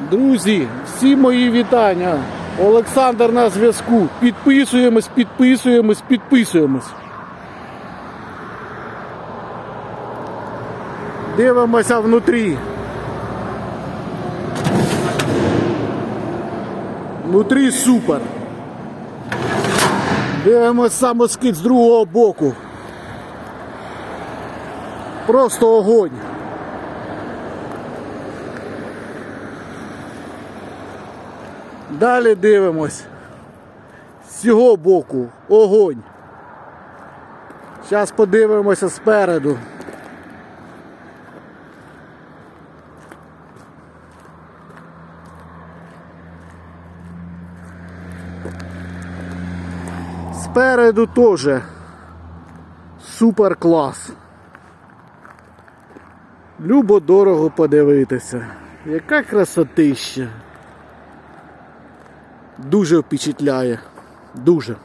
Друзі, всі мої вітання. Олександр на зв'язку. Підписуємось, підписуємось, підписуємось. Дивимося внутрі. Внутрі супер. Дивимось самоскид з другого боку. Просто огонь. Далі дивимось. З цього боку огонь. Зараз подивимося спереду. Спереду теж супер клас. Любо дорого подивитися. Яка красотища. Дуже впечатляє. Дуже.